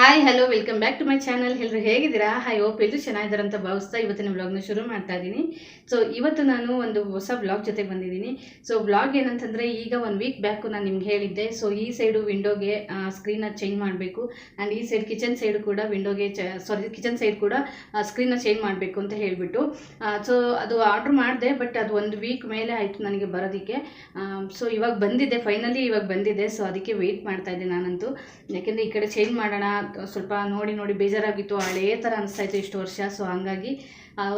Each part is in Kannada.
Hi hello welcome back to my channel ಎಲ್ಲರೂ ಹೇಗಿದ್ದೀರಾ? ಹಾಯ್ ಓಪ್ ಎಲ್ಲರೂ ಚೆನ್ನಾಗಿದ್ದಾರೆ ಅಂತ ಭಾವಿಸ್ತಾ ಇವತ್ತಿನ ವ್ಲಾಗ್ನ ಶುರು ಮಾಡ್ತಾ ಇದ್ದೀನಿ. ಸೊ ಇವತ್ತು ನಾನು ಒಂದು ಹೊಸ ಬ್ಲಾಗ್ ಜೊತೆ ಬಂದಿದ್ದೀನಿ. ಸೊ ಬ್ಲಾಗ್ ಏನಂತಂದರೆ ಈಗ ಒಂದು ವೀಕ್ ಬ್ಯಾಕು ನಾನು ನಿಮ್ಗೆ ಹೇಳಿದ್ದೆ. ಸೊ ಈ ಸೈಡು ವಿಂಡೋಗೆ ಸ್ಕ್ರೀನ ಚೇಂಜ್ ಮಾಡಬೇಕು. ಆ್ಯಂಡ್ ಈ ಸೈಡ್ ಕಿಚನ್ ಸೈಡ್ ಕೂಡ ವಿಂಡೋಗೆ ಚ ಸಾರಿ ಕಿಚನ್ ಸೈಡ್ ಕೂಡ ಸ್ಕ್ರೀನ ಚೇಂಜ್ ಮಾಡಬೇಕು ಅಂತ ಹೇಳಿಬಿಟ್ಟು. ಸೊ ಅದು ಆರ್ಡ್ರ್ ಮಾಡಿದೆ ಬಟ್ ಅದು ಒಂದು ವೀಕ್ ಮೇಲೆ ಆಯಿತು ನನಗೆ ಬರೋದಕ್ಕೆ. ಸೊ ಇವಾಗ ಬಂದಿದೆ ಫೈನಲಿ ಇವಾಗ ಬಂದಿದೆ ಸೊ ಅದಕ್ಕೆ ವೆಯ್ಟ್ ಮಾಡ್ತಾ ಇದ್ದೆ ನಾನಂತೂ. ಯಾಕೆಂದರೆ ಈ ಕಡೆ ಚೇಂಜ್ ಮಾಡೋಣ ಸ್ವಲ್ಪ ನೋಡಿ ನೋಡಿ ಬೇಜಾರಾಗಿತ್ತು, ಹಳೇ ಥರ ಅನಿಸ್ತಾ ಇತ್ತು ಇಷ್ಟು ವರ್ಷ. ಸೊ ಹಂಗಾಗಿ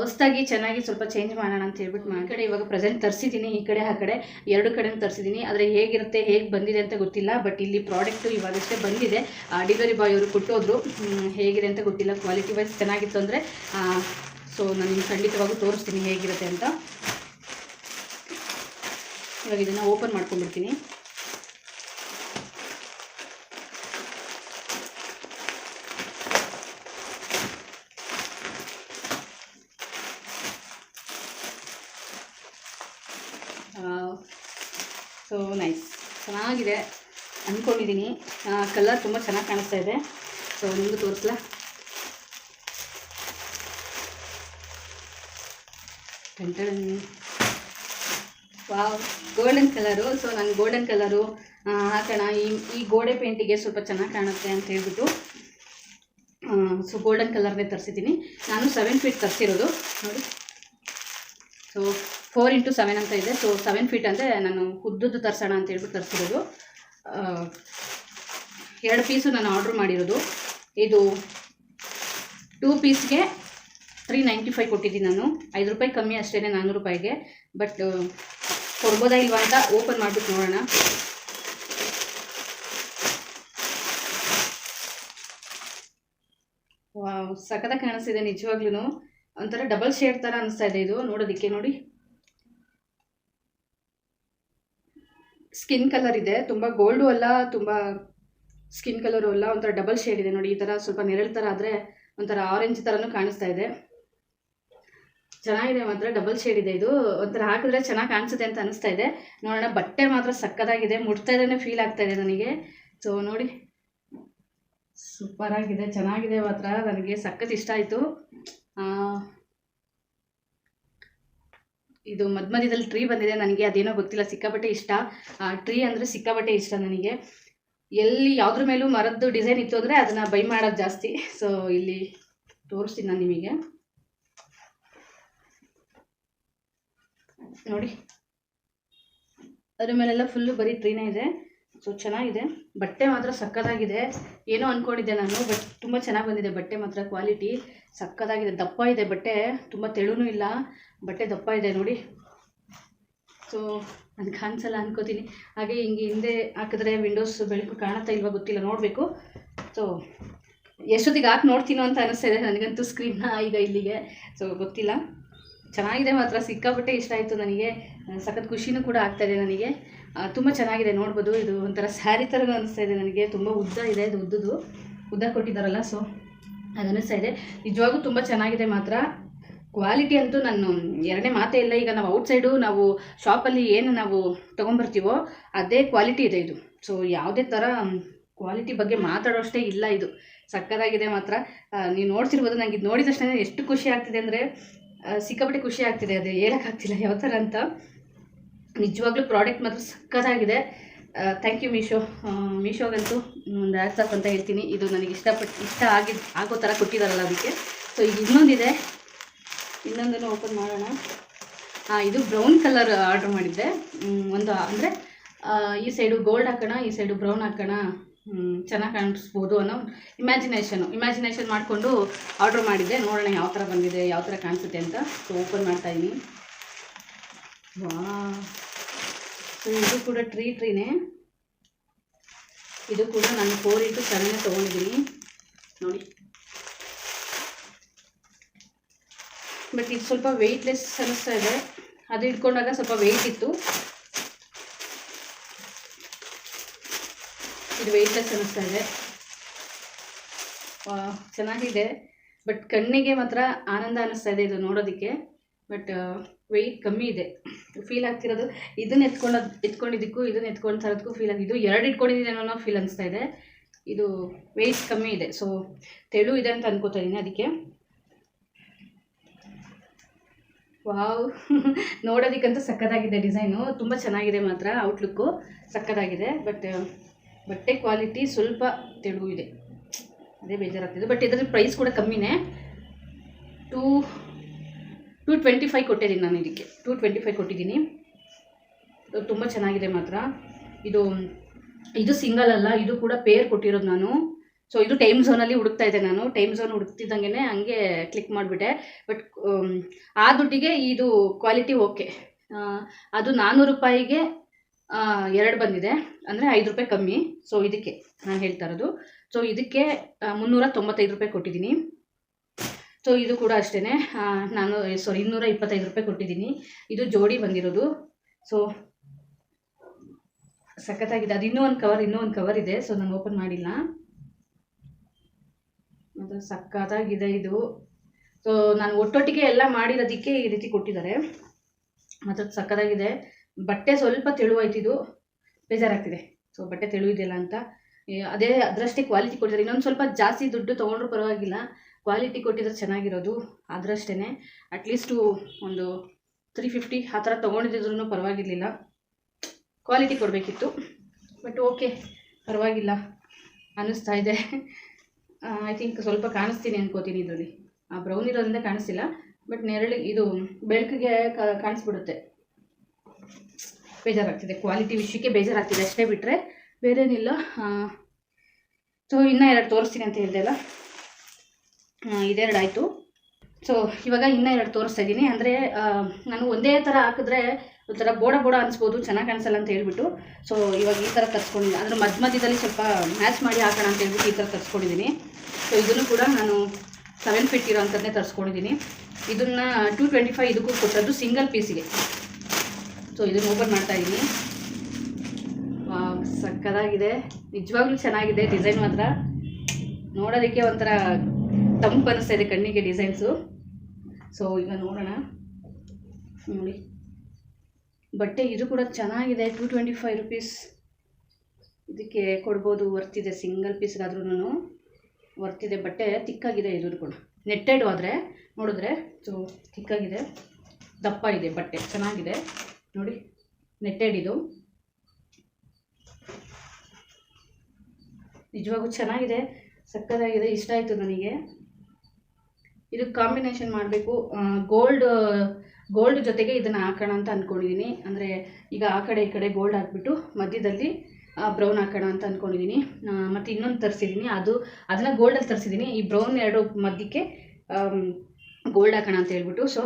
ಹೊಸ್ದಾಗಿ ಚೆನ್ನಾಗಿ ಸ್ವಲ್ಪ ಚೇಂಜ್ ಮಾಡೋಣ ಅಂತ ಹೇಳ್ಬಿಟ್ಟು ಮಾಡಿ ಕಡೆ ಇವಾಗ ಪ್ರೆಸೆಂಟ್ ತರಿಸಿದ್ದೀನಿ ಈ ಕಡೆ, ಆ ಕಡೆ. ಎರಡು ಕಡೆನೂ ತರಿಸಿದ್ದೀನಿ ಆದರೆ ಹೇಗಿರುತ್ತೆ, ಹೇಗೆ ಬಂದಿದೆ ಅಂತ ಗೊತ್ತಿಲ್ಲ. ಬಟ್ ಇಲ್ಲಿ ಪ್ರಾಡಕ್ಟು ಇವಾಗಷ್ಟೇ ಬಂದಿದೆ. ಡೆಲಿವರಿ ಬಾಯ್ ಅವರು ಕೊಟ್ಟೋದ್ರು. ಹೇಗಿದೆ ಅಂತ ಗೊತ್ತಿಲ್ಲ. ಕ್ವಾಲಿಟಿ ವೈಸ್ ಚೆನ್ನಾಗಿತ್ತು ಅಂದರೆ ಸೊ ನಾನು ನಿಮ್ಗೆ ಖಂಡಿತವಾಗೂ ತೋರಿಸ್ತೀನಿ ಹೇಗಿರುತ್ತೆ ಅಂತ. ಇವಾಗ ಇದನ್ನು ಓಪನ್ ಮಾಡ್ಕೊಂಡ್ಬಿಡ್ತೀನಿ ಸೊ ನೈಸ್ ಚೆನ್ನಾಗಿದೆ ಅಂದ್ಕೊಂಡಿದ್ದೀನಿ ಕಲರ್ ತುಂಬ ಚೆನ್ನಾಗಿ ಕಾಣಿಸ್ತಾ ಇದೆ. ಸೊ ನಿಮಗೂ ತೋರಿಸ್ಲಾ? ವಾವ್ ಗೋಲ್ಡನ್ ಕಲರು ಸೊ ನಾನು ಗೋಲ್ಡನ್ ಕಲರು ಹಾಕೋಣ ಈ ಈ ಗೋಡೆ ಪೇಂಟಿಗೆ ಸ್ವಲ್ಪ ಚೆನ್ನಾಗಿ ಕಾಣುತ್ತೆ ಅಂತ ಹೇಳ್ಬಿಟ್ಟು ಸೊ ಗೋಲ್ಡನ್ ಕಲರ್ನೇ ತರಿಸಿದ್ದೀನಿ. ನಾನು ಸೆವೆನ್ ಫೀಟ್ ತರಿಸಿರೋದು. ನೋಡಿ. ಸೊ ಫೋರ್ ಇಂಟು ಸೆವೆನ್ ಅಂತ ಇದೆ. ಸೊ ಸೆವೆನ್ ಫೀಟ್ ಅಂದರೆ ನಾನು ಉದ್ದದ್ದು ತರಿಸೋಣ ಅಂತ ಹೇಳ್ಬಿಟ್ಟು ತರಿಸಿರೋದು. ಎರಡು ಪೀಸು ನಾನು ಆರ್ಡ್ರ್ ಮಾಡಿರೋದು. ಇದು ಟೂ ಪೀಸ್ಗೆ ತ್ರೀ ನೈಂಟಿ ಫೈವ್ ಕೊಟ್ಟಿದ್ದೀನಿ ನಾನು. ಐದು ರೂಪಾಯಿ ಕಮ್ಮಿ ಅಷ್ಟೇ ನಾನ್ನೂರು ರೂಪಾಯಿಗೆ. ಬಟ್ ಕೊಡ್ಬೋದಾ ಇಲ್ವಾ ಅಂತ ಓಪನ್ ಮಾಡಿಬಿಟ್ಟು ನೋಡೋಣ. ಸಖತ್ತಾಗಿ ಕಾಣಿಸ್ತಿದೆ ನಿಜವಾಗ್ಲೂ ಒಂಥರ ಡಬಲ್ ಶೇಡ್ ಥರ ಅನಿಸ್ತಾ ಇದೆ ಇದು. ನೋಡೋದಕ್ಕೆ ನೋಡಿ. ಸ್ಕಿನ್ ಕಲರ್ ಇದೆ, ತುಂಬ ಗೋಲ್ಡು ಅಲ್ಲ, ತುಂಬ ಸ್ಕಿನ್ ಕಲರು ಅಲ್ಲ, ಒಂಥರ ಡಬಲ್ ಶೇಡ್ ಇದೆ ನೋಡಿ, ಈ ಥರ ಸ್ವಲ್ಪ ನೆರಳು ಥರ ಆದರೆ ಒಂಥರ ಆರೆಂಜ್ ಥರನೂ ಕಾಣಿಸ್ತಾ ಇದೆ. ಚೆನ್ನಾಗಿದೆ ಮಾತ್ರ, ಡಬಲ್ ಶೇಡ್ ಇದೆ ಇದು. ಒಂಥರ ಹಾಕಿದ್ರೆ ಚೆನ್ನಾಗಿ ಕಾಣಿಸುತ್ತೆ ಅಂತ ಅನಿಸ್ತಾ ಇದೆ. ನೋಡೋಣ, ಬಟ್ಟೆ ಮಾತ್ರ ಸಕ್ಕತ್ತಾಗಿದೆ ಮುಟ್ತಾ ಫೀಲ್ ಆಗ್ತಾ ಇದೆ ನನಗೆ. ಸೊ ನೋಡಿ. ಸೂಪರಾಗಿದೆ ಚೆನ್ನಾಗಿದೆ ಮಾತ್ರ, ನನಗೆ ಸಖತ್ ಇಷ್ಟ ಆಯಿತು. ಇದು ಮಧ್ಯ ಮಧ್ಯದಲ್ಲಿ ಟ್ರೀ ಬಂದಿದೆ, ನನಗೆ ಅದೇನೋ ಗೊತ್ತಿಲ್ಲ, ಸಿಕ್ಕಾಪಟ್ಟೆ ಇಷ್ಟ. ಟ್ರೀ ಅಂದರೆ ಸಿಕ್ಕಾಪಟ್ಟೆ ಇಷ್ಟ ನನಗೆ. ಎಲ್ಲಿ ಯಾವುದ್ರ ಮೇಲೂ ಮರದ್ದು ಡಿಸೈನ್ ಇತ್ತು ಅಂದರೆ ಅದನ್ನು ಬೈ ಮಾಡೋದು ಜಾಸ್ತಿ. ಸೊ ಇಲ್ಲಿ ತೋರಿಸ್ತೀನಿ ನಾನು ನಿಮಗೆ. ನೋಡಿ. ಅದ್ರ ಮೇಲೆಲ್ಲ ಫುಲ್ಲು ಬರೀ ಟ್ರೀನೇ ಇದೆ. ಸೊ ಚೆನ್ನಾಗಿದೆ. ಬಟ್ಟೆ ಮಾತ್ರ ಸಕ್ಕತ್ತಾಗಿದೆ ಏನೋ ಅಂದ್ಕೊಂಡಿದ್ದೆ ನಾನು ಬಟ್ ತುಂಬ ಚೆನ್ನಾಗಿ ಬಂದಿದೆ ಬಟ್ಟೆ ಮಾತ್ರ ಕ್ವಾಲಿಟಿ ಸಕ್ಕತ್ತಾಗಿದೆ ದಪ್ಪ ಇದೆ ಬಟ್ಟೆ. ತುಂಬ ತೆಳುನೂ ಇಲ್ಲ. ಬಟ್ಟೆ ದಪ್ಪ ಇದೆ ನೋಡಿ. ಸೊ ಅದು ಕಾಣಿಸಲ್ಲ ಅನ್ಕೋತೀನಿ. ಹಾಗೆ ಹಿಂಗೆ ಹಿಂದೆ ಹಾಕಿದ್ರೆ ವಿಂಡೋಸ್ ಬೆಳಕು ಕಾಣುತ್ತಾ ಇಲ್ವಾ ಗೊತ್ತಿಲ್ಲ, ನೋಡಬೇಕು. ಸೊ ಎಷ್ಟೊತ್ತಿಗೆ ಹಾಕಿ ನೋಡ್ತೀನೋ ಅಂತ ಅನಿಸ್ತಾ ಇದೆ. ನನಗಂತೂ ಸ್ಕ್ರೀನ್ನ ಈಗ ಇಲ್ಲಿಗೆ. ಸೊ ಗೊತ್ತಿಲ್ಲ. ಚೆನ್ನಾಗಿದೆ ಮಾತ್ರ. ಸಿಕ್ಕಾಪಟ್ಟೆ ಇಷ್ಟ ಆಯಿತು ನನಗೆ. ಸಖತ್ ಖುಷಿನೂ ಕೂಡ ಆಗ್ತಾಯಿದೆ ನನಗೆ. ತುಂಬ ಚೆನ್ನಾಗಿದೆ, ನೋಡ್ಬೋದು. ಇದು ಒಂಥರ ಸ್ಯಾರಿ ಥರನೂ ಅನಿಸ್ತಾ ಇದೆ ನನಗೆ. ತುಂಬ ಉದ್ದ ಇದೆ, ಇದು ಉದ್ದದು ಉದ್ದ ಕೊಟ್ಟಿದ್ದಾರಲ್ಲ ಸೊ ಅದು ಅನಿಸ್ತಾ ಇದೆ. ನಿಜವಾಗೂ ತುಂಬ ಚೆನ್ನಾಗಿದೆ ಮಾತ್ರ. ಕ್ವಾಲಿಟಿ ಅಂತೂ ನಾನು ಎರಡನೇ ಮಾತೇ ಇಲ್ಲ. ಈಗ ನಾವು ಔಟ್ಸೈಡು ನಾವು ಶಾಪಲ್ಲಿ ಏನು ನಾವು ತೊಗೊಂಬರ್ತೀವೋ ಅದೇ ಕ್ವಾಲಿಟಿ ಇದೆ ಇದು. ಸೊ ಯಾವುದೇ ಥರ ಕ್ವಾಲಿಟಿ ಬಗ್ಗೆ ಮಾತಾಡೋಷ್ಟೇ ಇಲ್ಲ ಇದು. ಸಕ್ಕತ್ತಾಗಿದೆ ಮಾತ್ರ. ನೀವು ನೋಡ್ತಿರ್ಬೋದು ನನಗೆ ಇದು ನೋಡಿದ ತಕ್ಷಣ ಎಷ್ಟು ಖುಷಿ ಆಗ್ತಿದೆ ಅಂದರೆ ಸಿಕ್ಕಾಪಟ್ಟೆ ಖುಷಿ ಆಗ್ತಿದೆ. ಅದು ಹೇಳೋಕ್ಕಾಗ್ತಿಲ್ಲ ಯಾವ ಥರ ಅಂತ. ನಿಜವಾಗ್ಲೂ ಪ್ರಾಡಕ್ಟ್ ಮಾತ್ರ ಸಕ್ಕತ್ತಾಗಿದೆ ಥ್ಯಾಂಕ್ ಯು ಮೀಶೋ. ಮೀಶೋಗಂತೂ ಒಂದು ಆ್ಯಪ್ಸ್ ಅಂತ ಹೇಳ್ತೀನಿ. ಇದು ನನಗೆ ಇಷ್ಟಪಟ್ಟು ಇಷ್ಟ ಆಗಿ, ಆಗೋ ಥರ ಕೊಟ್ಟಿದ್ದಾರಲ್ಲ ಅದಕ್ಕೆ. ಸೊ ಈಗ ಇನ್ನೊಂದಿದೆ. ಇನ್ನೊಂದನ್ನು ಓಪನ್ ಮಾಡೋಣ. ಹಾಂ ಇದು ಬ್ರೌನ್ ಕಲರ್ ಆರ್ಡ್ರ್ ಮಾಡಿದ್ದೆ. ಒಂದು, ಅಂದರೆ ಈ ಸೈಡು ಗೋಲ್ಡ್ ಹಾಕೋಣ, ಈ ಸೈಡು ಬ್ರೌನ್ ಹಾಕೋಣ. ಚೆನ್ನಾಗಿ ಕಾಣಿಸ್ಬೋದು ಅನ್ನೋ ಇಮ್ಯಾಜಿನೇಷನು ಇಮ್ಯಾಜಿನೇಷನ್ ಮಾಡಿಕೊಂಡು ಆರ್ಡ್ರ್ ಮಾಡಿದ್ದೆ. ನೋಡೋಣ ಯಾವ ಥರ ಬಂದಿದೆ, ಯಾವ ಥರ ಕಾಣಿಸುತ್ತೆ ಅಂತ. ಸೊ ಓಪನ್ ಮಾಡ್ತಾಯಿದ್ದೀನಿ ವಾ ಸೊ ಇದು ಕೂಡ ಟ್ರೀ ಟ್ರೀನೇ ಇದು ಕೂಡ ನಾನು ಫೋರ್ ಇಂಟು ಸೆವೆನ್ ತೊಗೊಂಡಿದ್ದೀನಿ. ನೋಡಿ. ಬಟ್ ಇದು ಸ್ವಲ್ಪ ವೆಯ್ಟ್ಲೆಸ್ ಅನ್ನಿಸ್ತಾ ಇದೆ. ಅದು ಇಟ್ಕೊಂಡಾಗ ಸ್ವಲ್ಪ ವೆಯ್ಟ್ ಇತ್ತು. ಇದು ವೆಯ್ಟ್ಲೆಸ್ ಅನ್ನಿಸ್ತಾ ಇದೆ. ಚೆನ್ನಾಗಿದೆ. ಬಟ್ ಕಣ್ಣಿಗೆ ಮಾತ್ರ ಆನಂದ ಅನ್ನಿಸ್ತಾ ಇದೆ ಇದು ನೋಡೋದಕ್ಕೆ. ಬಟ್ ವೆಯ್ಟ್ ಕಮ್ಮಿ ಇದೆ. ಫೀಲ್ ಆಗ್ತಿರೋದು. ಇದನ್ನ ಎತ್ಕೊಂಡು ಎತ್ಕೊಂಡಿದ್ದಕ್ಕೂ, ಇದನ್ನ ಎತ್ಕೊಂಡು ತರೋದಕ್ಕೂ ಫೀಲ್ ಆಗಿದ್ದು ಎರಡು ಇಟ್ಕೊಂಡಿದ್ದೀನಿ ಅನ್ನೋ ಫೀಲ್ ಅನಿಸ್ತಾ ಇದೆ. ಇದು ವೆಯ್ಟ್ ಕಮ್ಮಿ ಇದೆ. ಸೊ ತೆಳು ಇದೆ ಅಂತ ಅನ್ಕೋತಾ ಅದಕ್ಕೆ. ವಾವ್. ನೋಡೋದಕ್ಕಂತೂ ಸಕ್ಕತ್ತಾಗಿದೆ ಡಿಸೈನು. ತುಂಬ ಚೆನ್ನಾಗಿದೆ ಮಾತ್ರ ಔಟ್ಲುಕ್ಕು ಸಕ್ಕತ್ತಾಗಿದೆ ಬಟ್ ಬಟ್ಟೆ ಕ್ವಾಲಿಟಿ ಸ್ವಲ್ಪ ತೆಳು ಇದೆ. ಅದೇ ಬೇಜಾರಾಗ್ತಿದೆ. ಬಟ್ ಇದರ ಪ್ರೈಸ್ ಕೂಡ ಕಮ್ಮಿನೇ. ಟೂ ಟೂ ಟ್ವೆಂಟಿ ಫೈವ್ ಕೊಟ್ಟಿದ್ದೀನಿ ನಾನು ಇದಕ್ಕೆ. ಟೂ ಟ್ವೆಂಟಿ ಫೈವ್ ಕೊಟ್ಟಿದ್ದೀನಿ ತುಂಬ ಚೆನ್ನಾಗಿದೆ ಮಾತ್ರ. ಇದು ಇದು ಸಿಂಗಲ್ ಅಲ್ಲ, ಇದು ಕೂಡ ಪೇರ್ ಕೊಟ್ಟಿರೋದು ನಾನು. ಸೊ ಇದು ಟೈಮ್ ಝೋನಲ್ಲಿ ಹುಡುಕ್ತಾ ಇದ್ದೆ ನಾನು. ಟೈಮ್ ಝೋನ್ ಹುಡುಕ್ತಿದ್ದಂಗೆ ಹಂಗೆ ಕ್ಲಿಕ್ ಮಾಡಿಬಿಟ್ಟೆ. ಬಟ್ ಆ ದುಡ್ಡಿಗೆ ಇದು ಕ್ವಾಲಿಟಿ ಓಕೆ ಅದು ನಾನ್ನೂರು ರೂಪಾಯಿಗೆ ಎರಡು ಬಂದಿದೆ. ಅಂದರೆ ಐದು ರೂಪಾಯಿ ಕಮ್ಮಿ. ಸೊ ಇದಕ್ಕೆ ನಾನು ಹೇಳ್ತಾ ಇರೋದು. ಸೊ ಇದಕ್ಕೆ ಮುನ್ನೂರ ತೊಂಬತ್ತೈದು ರೂಪಾಯಿ ಕೊಟ್ಟಿದ್ದೀನಿ. ಸೊ ಇದು ಕೂಡ ಅಷ್ಟೇ ನಾನು ಸಾರಿ ಇನ್ನೂರ ಇಪ್ಪತ್ತೈದು ರೂಪಾಯಿ ಕೊಟ್ಟಿದ್ದೀನಿ. ಇದು ಜೋಡಿ ಬಂದಿರೋದು. ಸೊ ಸಖತ್ತಾಗಿದೆ. ಅದು ಇನ್ನೂ ಒಂದು ಕವರ್ ಇನ್ನೂ ಒಂದು ಕವರ್ ಇದೆ. ಸೊ ನಾನು ಓಪನ್ ಮಾಡಿಲ್ಲ. ಮತ್ತು ಸಖತ್ತಾಗಿದೆ ಇದು. ಸೊ ನಾನು ಒಟ್ಟೊಟ್ಟಿಗೆ ಎಲ್ಲ ಮಾಡಿರೋದಕ್ಕೆ ಈ ರೀತಿ ಕೊಟ್ಟಿದ್ದಾರೆ. ಮತ್ತು ಸಖತ್ತಾಗಿದೆ. ಬಟ್ಟೆ ಸ್ವಲ್ಪ ತೆಳುವಾಯ್ತಿದು ಬೇಜಾರಾಗ್ತಿದೆ. ಸೊ ಬಟ್ಟೆ ತೆಳುವಿದೆಯಲ್ಲ ಅಂತ. ಅದೇ ಅದರಷ್ಟೇ ಕ್ವಾಲಿಟಿ ಕೊಟ್ಟಿದ್ದಾರೆ. ಇನ್ನೊಂದು ಸ್ವಲ್ಪ ಜಾಸ್ತಿ ದುಡ್ಡು ತೊಗೊಂಡ್ರು ಪರವಾಗಿಲ್ಲ. ಕ್ವಾಲಿಟಿ ಕೊಟ್ಟಿದ್ರೆ ಚೆನ್ನಾಗಿರೋದು ಅದರಷ್ಟೇ ಅಟ್ಲೀಸ್ಟು ಒಂದು ತ್ರೀ ಫಿಫ್ಟಿ ಆ ಥರ ತೊಗೊಂಡಿದ್ರು ಪರವಾಗಿರಲಿಲ್ಲ. ಕ್ವಾಲಿಟಿ ಕೊಡಬೇಕಿತ್ತು. ಬಟ್ ಓಕೆ ಪರವಾಗಿಲ್ಲ. ಅನ್ನಿಸ್ತಾ ಇದೆ. ಐ ಥಿಂಕ್ ಸ್ವಲ್ಪ ಕಾಣಿಸ್ತೀನಿ ಅನ್ಕೋತೀನಿ ಇದರಲ್ಲಿ. ಆ ಬ್ರೌನ್ ಇರೋದ್ರಿಂದ ಕಾಣಿಸ್ತಿಲ್ಲ. ಬಟ್ ನೆರಳಿ ಇದು ಬೆಳಕಿಗೆ ಕಾಣಿಸ್ಬಿಡುತ್ತೆ. ಬೇಜಾರಾಗ್ತಿದೆ. ಕ್ವಾಲಿಟಿ ವಿಷಯಕ್ಕೆ ಬೇಜಾರಾಗ್ತಿದೆ ಅಷ್ಟೇ ಬಿಟ್ಟರೆ ಬೇರೇನಿಲ್ಲ. ಸೊ ಇನ್ನೂ ಎರಡು ತೋರಿಸ್ತೀನಿ ಅಂತ ಹೇಳಿದೆ ಅಲ್ಲ? ಆ, ಇದೆರಡು ಆಯಿತು. ಸೊ ಇವಾಗ ಇನ್ನೂ ಎರಡು ತೋರಿಸ್ತಾ ಇದ್ದೀನಿ. ಅಂದರೆ ನಾನು ಒಂದೇ ಥರ ಹಾಕಿದ್ರೆ ಒಂಥರ ಬೋಡ ಬೋಡ ಅನಿಸ್ಬೋದು ಚೆನ್ನಾಗಿ ಕಾಣಿಸಲ್ಲ ಅಂತ ಹೇಳ್ಬಿಟ್ಟು. ಸೊ ಇವಾಗ ಈ ಥರ ತರಿಸ್ಕೊಂಡಿದ್ದೀನಿ ಅಂದ್ರೆ ಮಧ್ಯ ಮಧ್ಯದಲ್ಲಿ ಸ್ವಲ್ಪ ಮ್ಯಾಚ್ ಮಾಡಿ ಹಾಕೋಣ ಅಂತ ಹೇಳ್ಬಿಟ್ಟು ಈ ಥರ ತರಿಸ್ಕೊಂಡಿದ್ದೀನಿ ಸೊ ಇದನ್ನು ಕೂಡ ನಾನು ಸೆವೆನ್ ಫಿಟ್ ಇರೋ ಅಂಥದ್ದೇ ತರಿಸ್ಕೊಂಡಿದ್ದೀನಿ. ಇದನ್ನು ಟೂ ಟ್ವೆಂಟಿ ಫೈವ್ ಇದಕ್ಕೂ ಕೊಟ್ಟದ್ದು ಸಿಂಗಲ್ ಪೀಸಿಗೆ ಸೊ ಇದನ್ನು ಓಪನ್ ಮಾಡ್ತಾ ಇದ್ದೀನಿ. ವಾವ್, ಸಕ್ಕತ್ತಾಗಿದೆ ನಿಜವಾಗ್ಲೂ ಚೆನ್ನಾಗಿದೆ ಡಿಸೈನ್ ಮಾತ್ರ. ನೋಡೋದಕ್ಕೆ ಒಂಥರ ತಂಪು ಅನಿಸ್ತಾ ಇದೆ ಕಣ್ಣಿಗೆ ಡಿಸೈನ್ಸು ಸೊ ಈಗ ನೋಡೋಣ. ನೋಡಿ. ಬಟ್ಟೆ ಇದು ಕೂಡ ಚೆನ್ನಾಗಿದೆ. ಟು ಟ್ವೆಂಟಿ ಫೈವ್ ರುಪೀಸ್ ಇದಕ್ಕೆ ಕೊಡ್ಬೋದು. ವರ್ತಿದೆ ಸಿಂಗಲ್ ಪೀಸ್ಗಾದ್ರೂ ವರ್ತಿದೆ ಬಟ್ಟೆ ತಿಕ್ಕಾಗಿದೆ ಇದು ಕೂಡ. ನೆಟ್ಟೆಡ್ ಆದರೆ, ನೋಡಿದ್ರೆ ಸೊ ತಿಕ್ಕಾಗಿದೆ. ದಪ್ಪ ಇದೆ ಬಟ್ಟೆ. ಚೆನ್ನಾಗಿದೆ. ನೋಡಿ. ನೆಟ್ಟೆಡ್ ಇದು. ನಿಜವಾಗೂ ಚೆನ್ನಾಗಿದೆ. ಸಕ್ಕತ್ತಾಗಿದೆ. ಇಷ್ಟ ಆಯಿತು ನನಗೆ. ಇದು ಕಾಂಬಿನೇಷನ್ ಮಾಡಬೇಕು. ಗೋಲ್ಡ್ ಗೋಲ್ಡ್ ಜೊತೆಗೆ ಇದನ್ನು ಹಾಕೋಣ ಅಂತ ಅಂದ್ಕೊಂಡಿದ್ದೀನಿ ಅಂದರೆ ಈಗ ಆ ಕಡೆ ಈ ಕಡೆ ಗೋಲ್ಡ್ ಹಾಕ್ಬಿಟ್ಟು ಮಧ್ಯದಲ್ಲಿ ಬ್ರೌನ್ ಹಾಕೋಣ ಅಂತ ಅಂದ್ಕೊಂಡಿದ್ದೀನಿ ಮತ್ತು ಇನ್ನೊಂದು ತರಿಸಿದ್ದೀನಿ ಅದು, ಅದನ್ನು ಗೋಲ್ಡಲ್ಲಿ ತರಿಸಿದ್ದೀನಿ ಈ ಬ್ರೌನ್ ಎರಡು ಮಧ್ಯಕ್ಕೆ ಗೋಲ್ಡ್ ಹಾಕೋಣ ಅಂತ ಹೇಳ್ಬಿಟ್ಟು. ಸೊ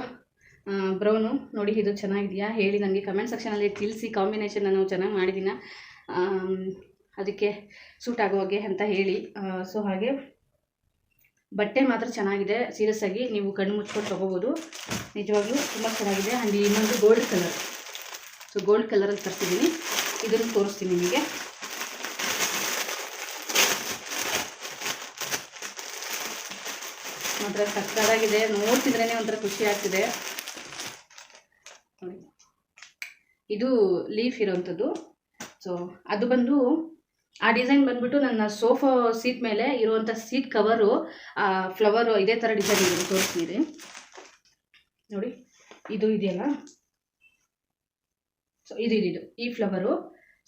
ಬ್ರೌನು ನೋಡಿ ಇದು ಚೆನ್ನಾಗಿದೆಯಾ? ಹೇಳಿ ನನಗೆ ಕಮೆಂಟ್ ಸೆಕ್ಷನಲ್ಲಿ ತಿಳಿಸಿ. ಕಾಂಬಿನೇಷನ್ ನಾನು ಚೆನ್ನಾಗಿ ಮಾಡಿದ್ದೀನ ಅದಕ್ಕೆ ಸೂಟ್ ಆಗೋ ಹಾಗೆ ಅಂತ ಹೇಳಿ. ಸೊ ಹಾಗೆ ಬಟ್ಟೆ ಮಾತ್ರ ಚೆನ್ನಾಗಿದೆ ಸೀರಿಯಸ್ ಆಗಿ ನೀವು ಕಣ್ಣು ಮುಚ್ಕೊಂಡು ತೊಗೋಬೋದು. ನಿಜವಾಗ್ಲೂ ತುಂಬ ಚೆನ್ನಾಗಿದೆ. ಆ್ಯಂಡ್ ಇನ್ನೊಂದು ಗೋಲ್ಡ್ ಕಲರ್ ಸೊ ಗೋಲ್ಡ್ ಕಲರಲ್ಲಿ ತರಿಸಿದ್ದೀನಿ. ಇದನ್ನು ತೋರಿಸ್ತೀನಿ ನಿಮಗೆ. ಮಾತ್ರ ಕಷ್ಟಾಗಿದೆ ನೋಡ್ತಿದ್ರೇ ಒಂಥರ ಖುಷಿ ಆಗ್ತಿದೆ. ಇದು ಲೀಫ್ ಇರೋವಂಥದ್ದು. ಸೊ ಅದು ಬಂದು ಆ ಡಿಸೈನ್ ಬಂದ್ಬಿಟ್ಟು ನನ್ನ ಸೋಫಾ ಸೀಟ್ ಮೇಲೆ ಇರುವಂಥ ಸೀಟ್ ಕವರು ಫ್ಲವರು ಇದೇ ಥರ ಡಿಸೈನ್ ಇದೆ ತೋರಿಸ್ತೀನಿ ನೋಡಿ, ಇದು ಇದೆಯಲ್ಲ? ಸೊ ಇದು ಇದು ಇದು, ಈ ಫ್ಲವರು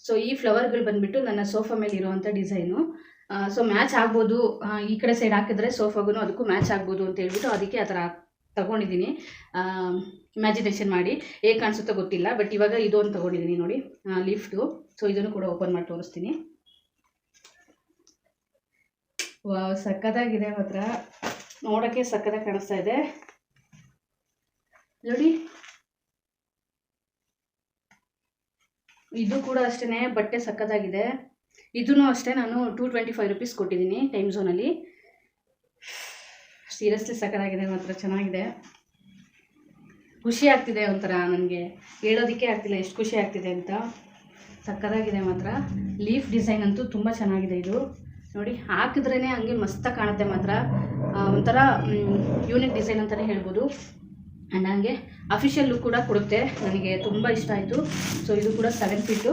ಸೊ ಈ ಫ್ಲವರ್ಗಳು ಬಂದ್ಬಿಟ್ಟು ನನ್ನ ಸೋಫಾ ಮೇಲೆ ಇರುವಂಥ ಡಿಸೈನು ಸೊ ಮ್ಯಾಚ್ ಆಗ್ಬೋದು. ಈ ಕಡೆ ಸೈಡ್ ಹಾಕಿದ್ರೆ ಸೋಫಾಗೂ ಅದಕ್ಕೂ ಮ್ಯಾಚ್ ಆಗ್ಬೋದು ಅಂತ ಹೇಳ್ಬಿಟ್ಟು ಅದಕ್ಕೆ ಆ ಥರ ತಗೊಂಡಿದ್ದೀನಿ. ಇಮ್ಯಾಜಿನೇಷನ್ ಮಾಡಿ. ಹೇಗೆ ಕಾಣಿಸುತ್ತೋ ಗೊತ್ತಿಲ್ಲ ಬಟ್ ಇವಾಗ ಇದು ಒಂದು ತಗೊಂಡಿದ್ದೀನಿ ನೋಡಿ ಲಿಫ್ಟು ಸೊ ಇದನ್ನು ಕೂಡ ಓಪನ್ ಮಾಡಿ ತೋರಿಸ್ತೀನಿ. ವಾವ್ ಸಕ್ಕತ್ತಾಗಿದೆ ಮಾತ್ರ. ನೋಡೋಕ್ಕೆ ಸಕ್ಕತ್ತಾಗಿ ಕಾಣಿಸ್ತಾ ಇದೆ. ನೋಡಿ. ಇದು ಕೂಡ ಅಷ್ಟೇ ಬಟ್ಟೆ ಸಕ್ಕತ್ತಾಗಿದೆ ಇದೂ ಅಷ್ಟೇ, ನಾನು ಟೂ ಟ್ವೆಂಟಿ ಫೈವ್ ರುಪೀಸ್ ಕೊಟ್ಟಿದ್ದೀನಿ ಟೈಮ್ ಝೋನಲ್ಲಿ. ಸೀರಿಯಸ್ಲಿ ಸಕ್ಕತ್ತಾಗಿದೆ ಮಾತ್ರ, ಚೆನ್ನಾಗಿದೆ. ಖುಷಿ ಆಗ್ತಿದೆ ಒಂಥರ ನನಗೆ. ಹೇಳೋದಕ್ಕೆ ಆಗ್ತಿಲ್ಲ, ಎಷ್ಟು ಖುಷಿ ಆಗ್ತಿದೆ ಅಂತ. ಸಕ್ಕತ್ತಾಗಿದೆ ಮಾತ್ರ. ಲೀಫ್ ಡಿಸೈನ್ ಅಂತೂ ತುಂಬ ಚೆನ್ನಾಗಿದೆ ಇದು. ನೋಡಿ ಹಾಕಿದ್ರೇ ಹಂಗೆ ಮಸ್ತಾಗಿ ಕಾಣುತ್ತೆ ಮಾತ್ರ. ಒಂಥರ ಯೂನಿಕ್ ಡಿಸೈನ್ ಅಂತಲೇ ಹೇಳ್ಬೋದು. ಆ್ಯಂಡ್ ಹಂಗೆ ಅಫಿಷಿಯಲ್ ಲುಕ್ ಕೂಡ ಕೊಡುತ್ತೆ. ನನಗೆ ತುಂಬ ಇಷ್ಟ ಆಯಿತು. ಸೊ ಇದು ಕೂಡ ಸೆವೆನ್ ಫೀಟು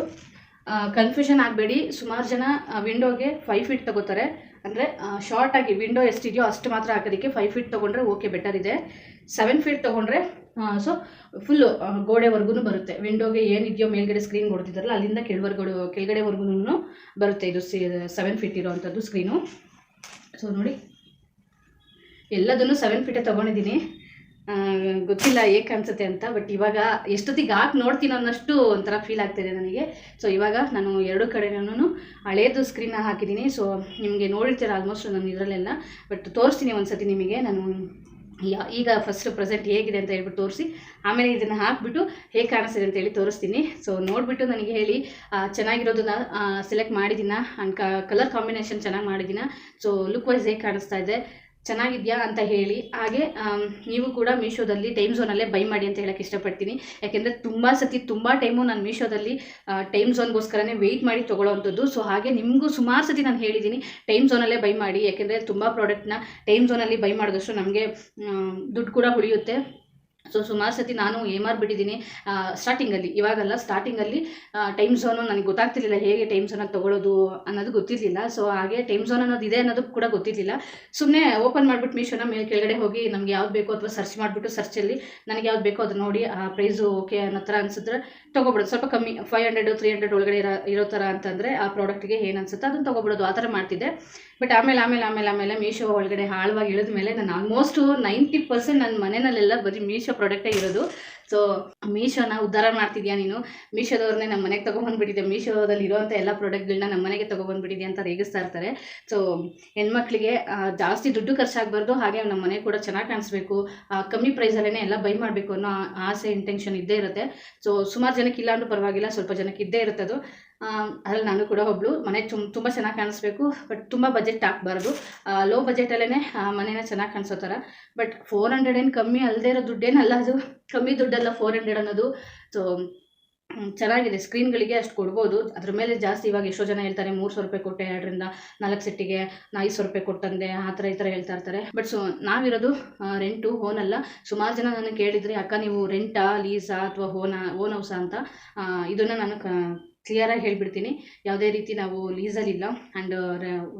ಕನ್ಫ್ಯೂಷನ್ ಆಗಬೇಡಿ. ಸುಮಾರು ಜನ ವಿಂಡೋಗೆ ಫೈವ್ ಫೀಟ್ ತಗೋತಾರೆ. ಅಂದರೆ ಶಾರ್ಟಾಗಿ ವಿಂಡೋ ಎಷ್ಟಿದೆಯೋ ಅಷ್ಟು ಮಾತ್ರ ಹಾಕೋದಕ್ಕೆ ಫೈವ್ ಫೀಟ್ ತೊಗೊಂಡ್ರೆ ಓಕೆ ಬೆಟರ್ ಇದೆ. ಸೆವೆನ್ ಫೀಟ್ ತೊಗೊಂಡ್ರೆ ಸೊ ಫುಲ್ಲು ಗೋಡೆವರೆಗೂ ಬರುತ್ತೆ. ವಿಂಡೋಗೆ ಏನಿದೆಯೋ ಮೇಲ್ಗಡೆ ಸ್ಕ್ರೀನ್ ಕೊಡ್ತಿದ್ದಾರಲ್ಲ ಅಲ್ಲಿಂದ ಕೆಳವರೆಗೂ ಕೆಳಗಡೆವರೆಗೂ ಬರುತ್ತೆ ಇದು ಸೆವೆನ್ ಫೀಟ್ ಇರೋವಂಥದ್ದು ಸ್ಕ್ರೀನು ಸೊ ನೋಡಿ. ಎಲ್ಲದನ್ನು ಸೆವೆನ್ ಫೀಟೇ ತೊಗೊಂಡಿದ್ದೀನಿ. ಗೊತ್ತಿಲ್ಲ ಏಕೆ ಅನ್ಸುತ್ತೆ ಅಂತ ಬಟ್ ಇವಾಗ ಎಷ್ಟೊತ್ತಿಗೆ ಹಾಕಿ ನೋಡ್ತೀನಿ ಅನ್ನೋಷ್ಟು ಒಂಥರ ಫೀಲ್ ಆಗ್ತಿದೆ ನನಗೆ. ಸೊ ಇವಾಗ ನಾನು ಎರಡು ಕಡೆನೂ ಹಳೇದು ಸ್ಕ್ರೀನ್ನ ಹಾಕಿದ್ದೀನಿ. ಸೊ ನಿಮಗೆ ನೋಡಿರ್ತೀರ ಆಲ್ಮೋಸ್ಟ್ ನಾನು ಇದರಲ್ಲೆಲ್ಲ ಬಟ್ ತೋರಿಸ್ತೀನಿ ಒಂದ್ಸತಿ ನಿಮಗೆ. ನಾನು ಯಾ- ಈಗ ಫಸ್ಟ್ ಪ್ರೆಸೆಂಟ್ ಹೇಗಿದೆ ಅಂತ ಹೇಳ್ಬಿಟ್ಟು ತೋರಿಸಿ. ಆಮೇಲೆ ಇದನ್ನು ಹಾಕ್ಬಿಟ್ಟು ಹೇಗೆ ಕಾಣಿಸ್ತಿದೆ ಅಂತ ಹೇಳಿ ತೋರಿಸ್ತೀನಿ. ಸೊ ನೋಡಿಬಿಟ್ಟು ನನಗೆ ಹೇಳಿ ಚೆನ್ನಾಗಿರೋದನ್ನ ಸೆಲೆಕ್ಟ್ ಮಾಡಿದ್ದೀನ? ಆ್ಯಂಡ್ ಕಲರ್ ಕಾಂಬಿನೇಷನ್ ಚೆನ್ನಾಗಿ ಮಾಡಿದ್ದೀನ? ಸೊ ಲುಕ್ ವೈಸ್ ಹೇಗೆ ಕಾಣಿಸ್ತಾ ಇದೆ? ಚೆನ್ನಾಗಿದೆಯಾ ಅಂತ ಹೇಳಿ, ಹಾಗೆ ನೀವು ಕೂಡ ಮೀಶೋದಲ್ಲಿ ಟೈಮ್ ಝೋನಲ್ಲೇ ಬೈ ಮಾಡಿ ಅಂತ ಹೇಳಕ್ಕೆ ಇಷ್ಟಪಡ್ತೀನಿ. ಯಾಕೆಂದರೆ ತುಂಬ ಸತಿ ತುಂಬ ಟೈಮು ನಾನು ಮೀಶೋದಲ್ಲಿ ಟೈಮ್ ಝೋನ್ಗೋಸ್ಕರನೇ ವೆಯ್ಟ್ ಮಾಡಿ ತೊಗೊಳ್ಳೋವಂಥದ್ದು ಸೊ ಹಾಗೆ ನಿಮಗೂ ಸುಮಾರು ಸತಿ ನಾನು ಹೇಳಿದ್ದೀನಿ ಟೈಮ್ ಝೋನಲ್ಲೇ ಬೈ ಮಾಡಿ. ಯಾಕೆಂದರೆ ತುಂಬ ಪ್ರಾಡಕ್ಟ್ನ ಟೈಮ್ ಝೋನಲ್ಲಿ ಬೈ ಮಾಡಿದಷ್ಟು ನಮಗೆ ದುಡ್ಡು ಕೂಡ ಉಳಿಯುತ್ತೆ. ಸೊ ಸುಮಾರು ಸತಿ ನಾನು ಏಮಾರ್ಬಿಟ್ಟಿದ್ದೀನಿ ಸ್ಟಾರ್ಟಿಂಗಲ್ಲಿ ಇವಾಗಲ್ಲ ಸ್ಟಾರ್ಟಿಂಗಲ್ಲಿ ಟೈಮ್ ಝೋನು ನನಗೆ ಗೊತ್ತಾಗ್ತಿರ್ಲಿಲ್ಲ ಹೇಗೆ ಟೈಮ್ ಝೋನಾಗಿ ತೊಗೊಳ್ಳೋದು ಅನ್ನೋದು ಗೊತ್ತಿರಲಿಲ್ಲ. ಸೊ ಹಾಗೆ ಟೈಮ್ ಝೋನ್ ಅನ್ನೋದು ಇದೆ ಅನ್ನೋದು ಕೂಡ ಗೊತ್ತಿರಲಿಲ್ಲ. ಸುಮ್ಮನೆ ಓಪನ್ ಮಾಡಿಬಿಟ್ಟು ಮೀಶೋನ ಮೇಲೆ ಕೆಳಗಡೆ ಹೋಗಿ ನಮ್ಗೆ ಯಾವ್ದು ಬೇಕೋ ಅಥವಾ ಸರ್ಚ್ ಮಾಡಿಬಿಟ್ಟು ಸರ್ಚಲ್ಲಿ ನನಗೆ ಯಾವ್ದು ಬೇಕೋ ಅದನ್ನ ನೋಡಿ, ಆ ಪ್ರೈಸು ಓಕೆ ಅನ್ನೋ ಥರ ಅನ್ಸಿದ್ರೆ ತೊಗೊಬಿಡೋದು. ಸ್ವಲ್ಪ ಕಮ್ಮಿ ಫೈವ್ ಹಂಡ್ರೆಡ್ ತ್ರೀ ಹಂಡ್ರೆಡ್ ಒಳಗಡೆ ಇರೋ ಇರೋ ಥರ ಅಂತಂದರೆ ಆ ಪ್ರಾಡಕ್ಟ್ಗೆ ಏನು ಅನ್ಸುತ್ತೆ ಅದನ್ನು ತೊಗೊಬಿಡೋದು. ಆ ಥರ ಮಾಡ್ತಿದ್ದೆ. ಬಟ್ ಆಮೇಲೆ ಆಮೇಲೆ ಆಮೇಲೆ ಆಮೇಲೆ ಮೀಶೋ ಒಳಗಡೆ ಆಳವಾಗಿ ಇಳಿದ ಮೇಲೆ ನಾನು ಆಲ್ಮೋಸ್ಟು ನೈಂಟಿ ಪರ್ಸೆಂಟ್ ನನ್ನ ಮನೆಯಲ್ಲೆಲ್ಲ ಬರೀ ಮೀಶೋ ಪ್ರಾಡಕ್ಟೇ ಇರೋದು. ಸೊ ಮೀಶೋನ ಉದ್ಧಾರ ಮಾಡ್ತಿದ್ಯಾ ನೀನು? ಮೀಶೋದವ್ರನ್ನೇ ನಮ್ಮ ಮನೆಗೆ ತೊಗೊಂಬಂದ್ಬಿಟ್ಟಿದ್ದೆ ಮೀಶೋದಲ್ಲಿ ಇರೋವಂಥ ಎಲ್ಲ ಪ್ರಾಡಕ್ಟ್ಗಳನ್ನ ನಮ್ಮ ಮನೆಗೆ ತೊಗೊಬಂದ್ಬಿಟ್ಟಿದ್ಯಾ ಅಂತ ರೇಗಿಸ್ತಾ ಇರ್ತಾರೆ. ಸೊ ಹೆಣ್ಮಕ್ಳಿಗೆ ಜಾಸ್ತಿ ದುಡ್ಡು ಖರ್ಚಾಗಬಾರ್ದು. ಹಾಗೆ ನಮ್ಮ ಮನೆ ಕೂಡ ಚೆನ್ನಾಗಿ ಕಾಣಿಸ್ಬೇಕು. ಕಮ್ಮಿ ಪ್ರೈಸಲ್ಲೇ ಎಲ್ಲ ಬೈ ಮಾಡಬೇಕು ಅನ್ನೋ ಆಸೆ ಇಂಟೆನ್ಷನ್ ಇದ್ದೇ ಇರುತ್ತೆ. ಸೊ ಸುಮಾರು ಜನಕ್ಕೆ ಇಲ್ಲ ಅಂದ್ರೂ ಪರವಾಗಿಲ್ಲ. ಸ್ವಲ್ಪ ಜನಕ್ಕೆ ಇದ್ದೇ ಇರುತ್ತೆ ಅದು ಅದ್ರಲ್ಲಿ ನಾನು ಕೂಡ ಒಬ್ಳು. ಮನೆ ತುಂಬ ತುಂಬ ಚೆನ್ನಾಗಿ ಕಾಣಿಸ್ಬೇಕು. ಬಟ್ ತುಂಬ ಬಜೆಟ್ ಹಾಕ್ಬಾರ್ದು ಲೋ ಬಜೆಟಲ್ಲೇ ಮನೇನ ಚೆನ್ನಾಗಿ ಕಾಣಿಸೋ ಥರ. ಬಟ್ ಫೋರ್ ಹಂಡ್ರೆಡ್ ಏನು ಕಮ್ಮಿ ಅಲ್ಲದೆ ಇರೋ ದುಡ್ಡೇನಲ್ಲ ಅದು. ಕಮ್ಮಿ ದುಡ್ಡಲ್ಲ ಫೋರ್ ಹಂಡ್ರೆಡ್ ಅನ್ನೋದು. ಸೊ ಚೆನ್ನಾಗಿದೆ. ಸ್ಕ್ರೀನ್ಗಳಿಗೆ ಅಷ್ಟು ಕೊಡ್ಬೋದು. ಅದ್ರ ಮೇಲೆ ಜಾಸ್ತಿ ಇವಾಗ ಎಷ್ಟೋ ಜನ ಹೇಳ್ತಾರೆ, ಮೂರು ಸಾವಿರ ರೂಪಾಯಿ ಕೊಟ್ಟೆ, ಎರಡರಿಂದ ನಾಲ್ಕು ಸೆಟ್ಟಿಗೆ ಐದು ಸಾವಿರ ರೂಪಾಯಿ ಕೊಟ್ಟಂದೆ ಆ ಥರ ಈ ಥರ ಹೇಳ್ತಾ ಇರ್ತಾರೆ. ಬಟ್ ಸೊ, ನಾವಿರೋದು ರೆಂಟು ಅಲ್ಲ. ಸುಮಾರು ಜನ ನನಗೆ ಕೇಳಿದರೆ, ಅಕ್ಕ, ನೀವು ರೆಂಟಾ ಲೀಸಾ ಅಥವಾ ಓನಾ ಓನ್ ಹೌಸಾ ಅಂತ? ಇದನ್ನು ನಾನು ಕ್ಲಿಯರಾಗಿ ಹೇಳ್ಬಿಡ್ತೀನಿ. ಯಾವುದೇ ರೀತಿ ನಾವು ಲೀಸಲ್ಲಿ ಇಲ್ಲ ಆ್ಯಂಡ್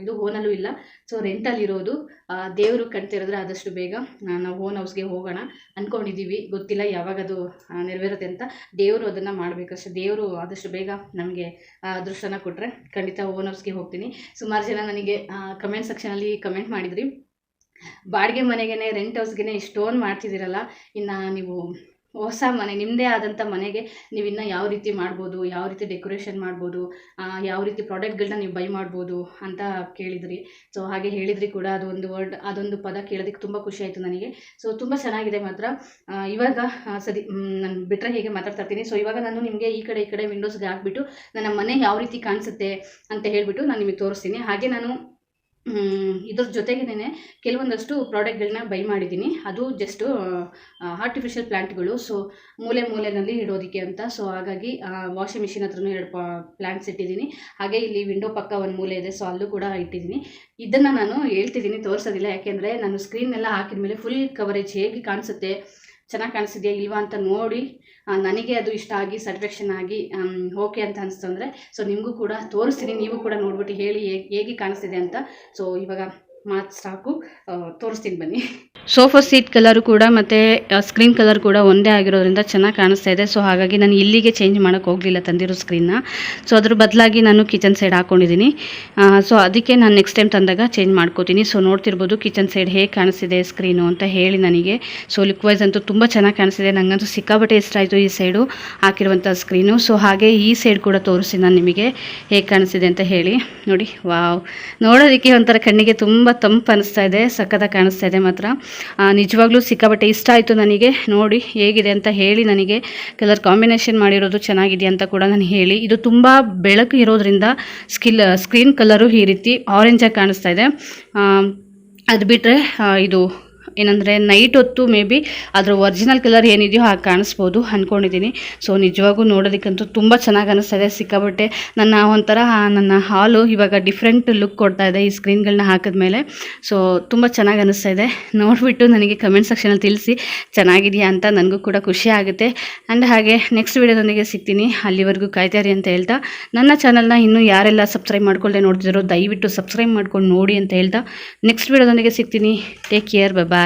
ಇದು ಓನಲ್ಲೂ ಇಲ್ಲ. ಸೊ ರೆಂಟಲ್ಲಿರೋದು ದೇವರು ಕಣ್ತಿರೋದ್ರೆ ಆದಷ್ಟು ಬೇಗ ನಾವು ಓನ್ ಹೌಸ್ಗೆ ಹೋಗೋಣ ಅಂದ್ಕೊಂಡಿದ್ದೀವಿ ಗೊತ್ತಿಲ್ಲ ಯಾವಾಗ ಅದು ನೆರವೇರುತ್ತೆ ಅಂತ. ದೇವರು ಅದನ್ನು ಮಾಡಬೇಕಷ್ಟೇ ದೇವರು ಆದಷ್ಟು ಬೇಗ ನಮಗೆ ಅದೃಷ್ಟನ ಕೊಟ್ಟರೆ ಖಂಡಿತ ಓನ್ ಹೌಸ್ಗೆ ಹೋಗ್ತೀನಿ. ಸುಮಾರು ಜನ ನನಗೆ ಕಮೆಂಟ್ ಸೆಕ್ಷನಲ್ಲಿ ಕಮೆಂಟ್ ಮಾಡಿದ್ರಿ. ಬಾಡಿಗೆ ಮನೆಗೇ ರೆಂಟ್ ಹೌಸ್ಗೆ ಇಷ್ಟೊಂದು ಮಾಡ್ತಿದ್ದೀರಲ್ಲ. ಇನ್ನು ನೀವು ಹೊಸ ಮನೆ ನಿಮ್ಮದೇ ಆದಂಥ ಮನೆಗೆ ನೀವು ಇನ್ನು ಯಾವ ರೀತಿ ಮಾಡ್ಬೋದು, ಯಾವ ರೀತಿ ಡೆಕೋರೇಷನ್ ಮಾಡ್ಬೋದು ಯಾವ ರೀತಿ ಪ್ರಾಡಕ್ಟ್ಗಳನ್ನ ನೀವು ಬೈ ಮಾಡ್ಬೋದು ಅಂತ ಕೇಳಿದ್ರಿ. ಸೊ ಹಾಗೆ ಹೇಳಿದ್ರಿ ಕೂಡ ಅದೊಂದು ವರ್ಡ್ ಅದೊಂದು ಪದ ಕೇಳೋದಕ್ಕೆ ತುಂಬ ಖುಷಿ ಆಯಿತು ನನಗೆ. ಸೊ ತುಂಬ ಚೆನ್ನಾಗಿದೆ ಮಾತ್ರ. ಇವಾಗ ಸದಿ ನಾನು ಬಿಟ್ಟರೆ ಹೇಗೆ ಮಾತಾಡ್ತಾ ಇರ್ತೀನಿ ಸೊ ಇವಾಗ ನಾನು ನಿಮಗೆ ಈ ಕಡೆ ಈ ಕಡೆ ವಿಂಡೋಸ್ಗೆ ಹಾಕ್ಬಿಟ್ಟು ನನ್ನ ಮನೆ ಯಾವ ರೀತಿ ಕಾಣಿಸುತ್ತೆ ಅಂತ ಹೇಳಿಬಿಟ್ಟು ನಾನು ನಿಮಗೆ ತೋರಿಸ್ತೀನಿ. ಹಾಗೆ ನಾನು ಇದ್ರ ಜೊತೆಗೇನೆ ಕೆಲವೊಂದಷ್ಟು ಪ್ರಾಡಕ್ಟ್ಗಳನ್ನ ಬೈ ಮಾಡಿದ್ದೀನಿ ಅದು ಜಸ್ಟು ಆರ್ಟಿಫಿಷಿಯಲ್ ಪ್ಲ್ಯಾಂಟ್ಗಳು ಸೊ ಮೂಲೆ ಮೂಲೆಯಲ್ಲಿ ಇಡೋದಕ್ಕೆ ಅಂತ. ಸೊ ಹಾಗಾಗಿ ವಾಷಿಂಗ್ ಮಿಷಿನ್ ಹತ್ರನೂ ಎರಡು ಪ್ಲ್ಯಾಂಟ್ಸ್ ಇಟ್ಟಿದ್ದೀನಿ ಹಾಗೆ ಇಲ್ಲಿ ವಿಂಡೋ ಪಕ್ಕ ಒಂದು ಮೂಲೆ ಇದೆ. ಸೊ ಅಲ್ಲೂ ಕೂಡ ಇಟ್ಟಿದ್ದೀನಿ ಇದನ್ನು ನಾನು ಹೇಳ್ತಿದ್ದೀನಿ ತೋರಿಸೋದಿಲ್ಲ. ಯಾಕೆಂದರೆ, ನಾನು ಸ್ಕ್ರೀನೆಲ್ಲ ಹಾಕಿದ ಮೇಲೆ ಫುಲ್ ಕವರೇಜ್ ಹೇಗೆ ಕಾಣಿಸುತ್ತೆ ಚೆನ್ನಾಗಿ ಕಾಣಿಸಿದೆಯಾ ಇಲ್ವಾ ಅಂತ ನೋಡಿ ನನಗೆ ಅದು ಇಷ್ಟ ಆಗಿ ಸ್ಯಾಟಿಸ್ಫ್ಯಾಕ್ಷನ್ ಆಗಿ ಓಕೆ ಅಂತ ಅನಿಸ್ತು ಅಂದರೆ ಸೊ ನಿಮಗೂ ಕೂಡ ತೋರಿಸ್ತೀನಿ, ನೀವು ಕೂಡ ನೋಡ್ಬಿಟ್ಟು ಹೇಳಿ, ಹೇಗೆ ಹೇಗೆ ಕಾಣಿಸ್ತಿದೆ ಅಂತ. ಸೊ ಇವಾಗ ಮಾತು ಸಾಕು. ತೋರಿಸ್ತೀನಿ ಬನ್ನಿ. ಸೋಫಾ ಸೀಟ್ ಕಲರು ಕೂಡ ಮತ್ತು ಸ್ಕ್ರೀನ್ ಕಲರ್ ಕೂಡ ಒಂದೇ ಆಗಿರೋದ್ರಿಂದ ಚೆನ್ನಾಗಿ ಕಾಣಿಸ್ತಾ ಇದೆ. ಸೊ, ಹಾಗಾಗಿ ನಾನು ಇಲ್ಲಿಗೆ ಚೇಂಜ್ ಮಾಡೋಕ್ಕೆ ಹೋಗಲಿಲ್ಲ ತಂದಿರೋ ಸ್ಕ್ರೀನ್ನ ಸೊ ಅದ್ರ ಬದಲಾಗಿ ನಾನು ಕಿಚನ್ ಸೈಡ್ ಹಾಕ್ಕೊಂಡಿದ್ದೀನಿ ಸೊ ಅದಕ್ಕೆ ನಾನು ನೆಕ್ಸ್ಟ್ ಟೈಮ್ ತಂದಾಗ ಚೇಂಜ್ ಮಾಡ್ಕೋತೀನಿ. ಸೊ ನೋಡ್ತಿರ್ಬೋದು ಕಿಚನ್ ಸೈಡ್ ಹೇಗೆ ಕಾಣಿಸ್ತಿದೆ ಸ್ಕ್ರೀನು ಅಂತ ಹೇಳಿ ನನಗೆ. ಸೊ ಲುಕ್ ವೈಸ್ ಅಂತೂ ತುಂಬ ಚೆನ್ನಾಗಿ ಕಾಣಿಸ್ತಿದೆ. ನನಗಂತೂ ಸಿಕ್ಕಾಬಟ್ಟೆ ಇಷ್ಟ ಆಯಿತು ಈ ಸೈಡು ಹಾಕಿರುವಂಥ ಸ್ಕ್ರೀನು ಸೊ ಹಾಗೆ ಈ ಸೈಡ್ ಕೂಡ ತೋರಿಸಿ ನಾನು ನಿಮಗೆ ಹೇಗೆ ಕಾಣಿಸ್ತಿದೆ ಅಂತ ಹೇಳಿ. ನೋಡಿ, ವಾವ್. ನೋಡೋದಕ್ಕೆ ಒಂಥರ ಕಣ್ಣಿಗೆ ತುಂಬ ತಂಪು ಅನಿಸ್ತಾ ಇದೆ, ಸಖತ್ತಾಗಿ ಕಾಣಿಸ್ತಾ ಇದೆ ಮಾತ್ರ. ನಿಜವಾಗ್ಲೂ ಸಿಕ್ಕಾಬಟ್ಟೆ ಇಷ್ಟ ಆಯಿತು ನನಗೆ. ನೋಡಿ ಹೇಗಿದೆ ಅಂತ ಹೇಳಿ ನನಗೆ ಕಲರ್ ಕಾಂಬಿನೇಷನ್ ಮಾಡಿರೋದು ಚೆನ್ನಾಗಿದೆ ಅಂತ ಕೂಡ ನಾನು ಹೇಳಿ. ಇದು ತುಂಬ ಬೆಳಕು ಇರೋದ್ರಿಂದ ಸ್ಕಿಲ್, ಸ್ಕ್ರೀನ್ ಕಲರು ಈ ರೀತಿ ಆರೆಂಜಾಗಿ ಕಾಣಿಸ್ತಾ ಇದೆ. ಅದು ಬಿಟ್ಟರೆ ಇದು ಏನಂದರೆ ನೈಟ್ ಹೊತ್ತು ಮೇ ಬಿ ಅದರ ಒರಿಜಿನಲ್ ಕಲರ್ ಏನಿದೆಯೋ ಹಾಗೆ ಕಾಣಿಸ್ಬೋದು ಅಂದ್ಕೊಂಡಿದ್ದೀನಿ ಸೊ ನಿಜವಾಗೂ ನೋಡೋದಕ್ಕಂತೂ ತುಂಬ ಚೆನ್ನಾಗಿ ಅನಿಸ್ತಾ ಇದೆ ಸಿಕ್ಕಾಬಟ್ಟೆ ನನ್ನ ಒಂಥರ ನನ್ನ ಹಾಲು ಇವಾಗ ಡಿಫ್ರೆಂಟ್ ಲುಕ್ ಕೊಡ್ತಾ ಇದೆ ಈ ಸ್ಕ್ರೀನ್ಗಳನ್ನ ಹಾಕಿದ್ಮೇಲೆ. ಸೊ ತುಂಬ ಚೆನ್ನಾಗಿ ಅನ್ನಿಸ್ತಾ ಇದೆ ನೋಡಿಬಿಟ್ಟು ನನಗೆ ಕಮೆಂಟ್ ಸೆಕ್ಷನಲ್ಲಿ ತಿಳಿಸಿ ಚೆನ್ನಾಗಿದೆಯಾ ಅಂತ ನನಗೂ ಕೂಡ ಖುಷಿ ಆಗುತ್ತೆ. ಆ್ಯಂಡ್ ಹಾಗೆ ನೆಕ್ಸ್ಟ್ ವೀಡಿಯೋದೊಂದಿಗೆ ಸಿಗ್ತೀನಿ. ಅಲ್ಲಿವರೆಗೂ ಕಾಯ್ತಾರಿ ಅಂತ ಹೇಳ್ತಾ. ನನ್ನ ಚಾನಲ್ನ ಇನ್ನೂ ಯಾರೆಲ್ಲ ಸಬ್ಸ್ಕ್ರೈಬ್ ಮಾಡ್ಕೊಳ್ಳದೆ ನೋಡ್ತಿದ್ರು ದಯವಿಟ್ಟು ಸಬ್ಸ್ಕ್ರೈಬ್ ಮಾಡ್ಕೊಂಡು ನೋಡಿ ಅಂತ ಹೇಳ್ತಾ. ನೆಕ್ಸ್ಟ್ ವೀಡಿಯೋದೊಂದಿಗೆ ಸಿಗ್ತೀನಿ. Take care bye